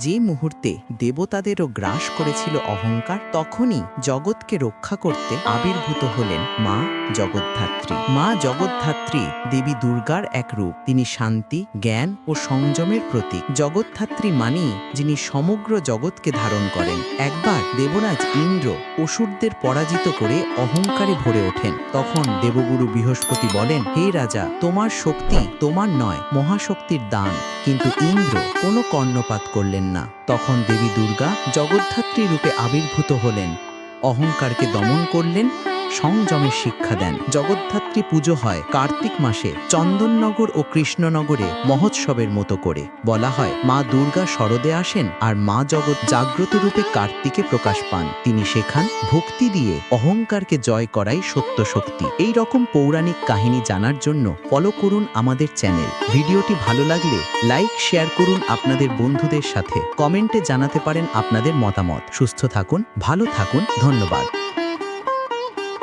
যে মুহূর্তে দেবতাদেরও গ্রাস করেছিল অহংকার তখনই জগৎকে রক্ষা করতে আবির্ভূত হলেন মা জগদ্ধাত্রী। মা জগদ্ধাত্রী দেবী দুর্গার এক রূপ। তিনি শান্তি, জ্ঞান ও সংযমের প্রতীক। জগদ্ধাত্রী মানি যিনি সমগ্র জগৎকে ধারণ করেন। একবার দেবরাজ ইন্দ্র অসুরদের পরাজিত করে অহংকারে ভরে ওঠেন। তখন দেবগুরু বৃহস্পতি বলেন, হে রাজা, তোমার শক্তি তোমার নয়, মহাশক্তির দান। কিন্তু ইন্দ্র কোনো কর্ণপাত করলেন না। তখন দেবী দুর্গা জগদ্ধাত্রী রূপে আবির্ভূত হলেন। অহংকারকে দমন করলেন সংযমের শিক্ষা দেন। জগদ্ধাত্রী পুজো হয় কার্তিক মাসে চন্দননগর ও কৃষ্ণনগরে মহোৎসবের মতো করে। বলা হয়, মা দুর্গা শরদে আসেন আর মা জগৎ জাগ্রত রূপে কার্তিকে প্রকাশ পান। তিনি শেখান, ভক্তি দিয়ে অহংকারকে জয় করাই সত্য শক্তি এই রকম পৌরাণিক কাহিনী জানার জন্য ফলো করুন আমাদের চ্যানেল ভিডিওটি ভালো লাগলে লাইক শেয়ার করুন আপনাদের বন্ধুদের সাথে। কমেন্টে জানাতে পারেন আপনাদের মতামত। সুস্থ থাকুন, ভালো থাকুন, ধন্যবাদ।